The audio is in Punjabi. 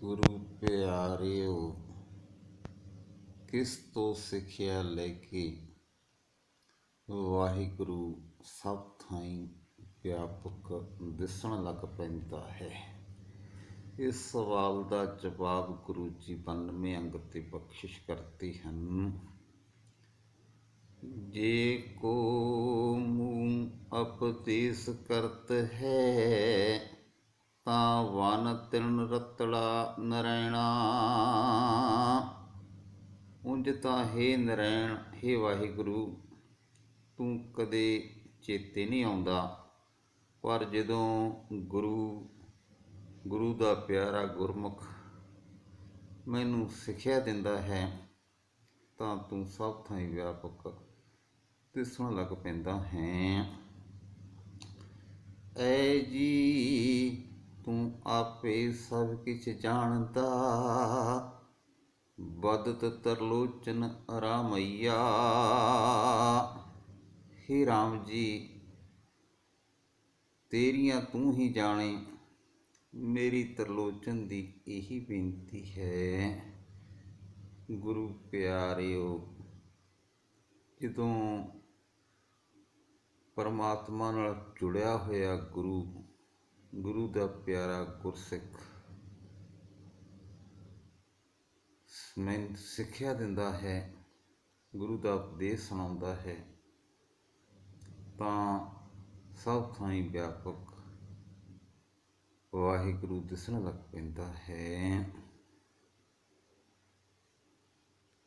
ਗੁਰੂ ਪਿਆਰਿਓ, ਕਿਸ ਤੋਂ ਸਿੱਖਿਆ ਲੈ ਕੇ ਵਾਹਿਗੁਰੂ ਸਭ ਥਾਈਂ ਵਿਆਪਕ ਦਿਸਣ ਲੱਗ ਪੈਂਦਾ ਹੈ? ਇਸ ਸਵਾਲ ਦਾ ਜਵਾਬ ਗੁਰੂ ਜੀ 92 ਅੰਗ ਤੇ ਬਖਸ਼ਿਸ਼ ਕਰਤੇ ਹਨ। ਜੇ ਕੋ ਮੂੰ ਅਪਦੇਸ ਕਰਤ ਹੈ ਤਾਂ ਵਨ ਤਿਰਨ ਰਤੜਾ ਨਰੈਣਾ। ਉਂਝ ਤਾਂ ਹੈ ਨਰੈਣ, ਹੈ ਵਾਹਿਗੁਰੂ, ਤੂੰ ਕਦੇ ਚੇਤੇ ਨਹੀਂ ਆਉਂਦਾ। ਪਰ ਜਦੋਂ ਗੁਰੂ ਗੁਰੂ ਦਾ ਪਿਆਰਾ ਗੁਰਮੁਖ ਮੈਨੂੰ ਸਿੱਖਿਆ ਦਿੰਦਾ ਹੈ, ਤਾਂ ਤੂੰ ਸਭ ਥਾਈਂ ਵਿਆਪਕ ਦਿਸਣ ਲੱਗ ਪੈਂਦਾ ਹੈ। ਐ ਜੀ ਆਪੇ ਸਭ ਕਿਛ ਜਾਣਦਾ। ਬਦਤ ਤਰਲੋਚਨ ਰਾਮਈਆ। ਹੇ ਰਾਮ ਜੀ, ਤੇਰੀਆਂ ਤੂੰ ਹੀ ਜਾਣੇ, ਮੇਰੀ ਤਰਲੋਚਨ ਦੀ ਇਹੀ ਬੇਨਤੀ ਹੈ। ਗੁਰੂ ਪਿਆਰਿਓ, ਜਦੋਂ ਪਰਮਾਤਮਾ ਨਾਲ ਜੁੜਿਆ ਹੋਇਆ ਗੁਰੂ ਗੁਰੂ ਦਾ ਪਿਆਰਾ ਗੁਰਸਿੱਖ। ਮੈਂ ਸਿੱਖਿਆ ਦਿੰਦਾ ਹੈ, ਗੁਰੂ ਦਾ ਉਪਦੇਸ਼ ਸੁਣਾਉਂਦਾ ਹੈ। ਤਾਂ ਸਭ ਥਾਈਂ ਵਿਆਪਕ ਵਾਹਿਗੁਰੂ ਦਿਸਣ ਲੱਗ ਪੈਂਦਾ ਹੈ।